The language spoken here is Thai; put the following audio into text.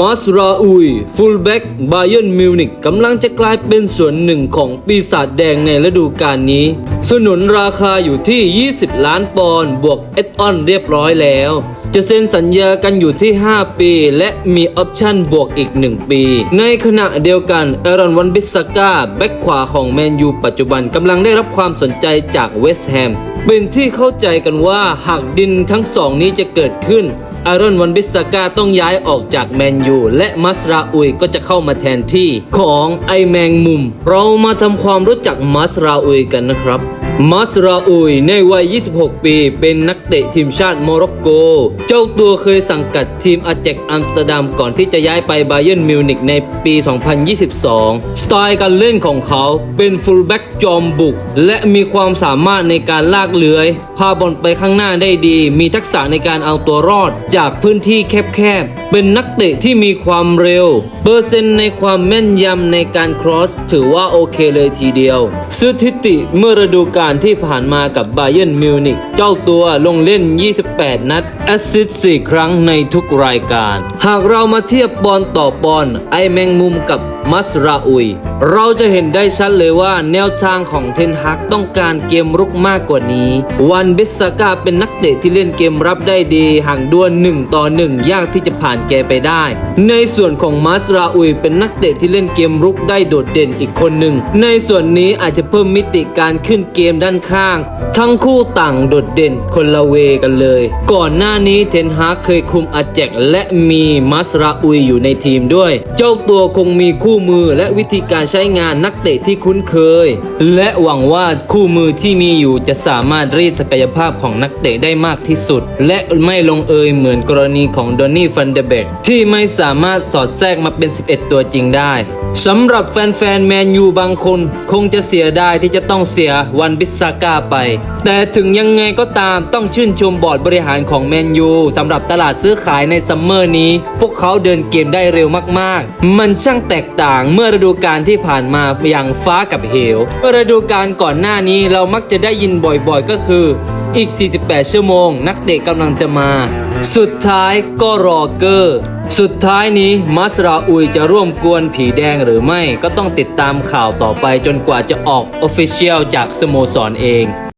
มาสราอุยฟูลแบ็กบาเย r n นมิวนิกกำลังจะกลายเป็นส่วนหนึ่งของปีศาจแดงในฤดูกาลนี้ สนุนราคาอยู่ที่ 20 ล้านปอนด์บวกเอออนเรียบร้อยแล้ว จะเซ็นสัญญากันอยู่ที่ 5 ปี และมีออปชั่นบวกอีก 1 ปี ในขณะเดียวกันเอรอนวันบิสซาก้าแบ็กขวาของแมนยูปัจจุบันกำลังได้รับความสนใจจากเวสต์แฮมเป็นที่เข้าใจกันว่าหากดินทั้งสองนี้จะเกิดขึ้น อารอนวันบิสกาต้องย้ายออกจากแมนยูและมัสราอุยก็จะเข้ามาแทนที่ของไอแมงมุม เรามาทำความรู้จักมัสราอุยกันนะครับ มัสราอุยในวัย 26 ปี เป็นนักเตะทีมชาติโมร็อกโก เจ้าตัวเคยสังกัดทีมอาเจกอัมสเตอร์ดัมก่อนที่จะย้ายไปบาเยิร์นมิวนิกในปี 2022 สไตล์การเล่นของเขาเป็นฟูลแบ็กจอมบุก และมีความสามารถในการลากเลื้อย พาบอลไปข้างหน้าได้ดี มีทักษะในการเอาตัวรอดจากพื้นที่แคบๆ เป็นนักเตะที่มีความเร็ว เปอร์เซ็นต์ในความแม่นยำในการครอส ถือว่าโอเคเลยทีเดียวสถิติเมื่อฤดูกาลที่ผ่านมากับบาเยิร์นมิวนิกเจ้าตัวลงเล่น 28 นัดแอสซิสต์4ครั้งในทุกรายการ หากเรามาเทียบปอนต่อปอนไอแมงมุมกับมัสราอุย เราจะเห็นได้ชัดเลยว่าแนวทางของเทนฮักต้องการเกมรุกมากกว่านี้ วันบิสซาก้าเป็นนักเตะที่เล่นเกมรับได้ดีห่างดวล1ต่อ1 ยากที่จะผ่านแกไปได้ ในส่วนของมัสราอุยเป็นนักเตะที่เล่นเกมรุกได้โดดเด่นอีกคนหนึ่งในส่วนนี้อาจจะเพิ่มมิติการขึ้นเกมด้านข้าง ทั้งคู่ต่างโดดเด่นคนละเวกันเลย ก่อนหน้านี้เทนฮากเคยคุมอาแจกและมีมัสราอุยอยู่ในทีมด้วย เจ้าตัวคงมีคู่มือและวิธีการใช้งานนักเตะที่คุ้นเคย และหวังว่าคู่มือที่มีอยู่จะสามารถรีดศักยภาพของนักเตะได้มากที่สุด และไม่ลงเอยเหมือนกรณีของดอนนี่ฟันเดเบกที่ไม่สามารถสอดแทรกมาเป็น 11 ตัวจริงได้สำหรับแฟนๆแมนยูบางคน คงจะเสียดายที่จะต้องเสียวันบิสซาก้าไป แต่ถึงยังไงก็ตามต้องชื่นชมบอร์ดบริหารของแมนยูสำหรับตลาดซื้อขายในซัมเมอร์นี้ พวกเขาเดินเกมได้เร็วมากๆ มันช่างแตกต่างเมื่อฤดูกาลที่ผ่านมาอย่างฟ้ากับเหวเมื่อฤดูกาลก่อนหน้านี้เรามักจะได้ยินบ่อยๆ ก็คืออีก 48 ชั่วโมง นักเตะกำลังจะมา สุดท้ายก็รอเกอร์สุดท้ายนี้มัสราอุยจะร่วมกวนผีแดงหรือไม่ก็ต้องติดตามข่าวต่อไปจนกว่าจะออกออฟฟิเชียลจากสโมสรเอง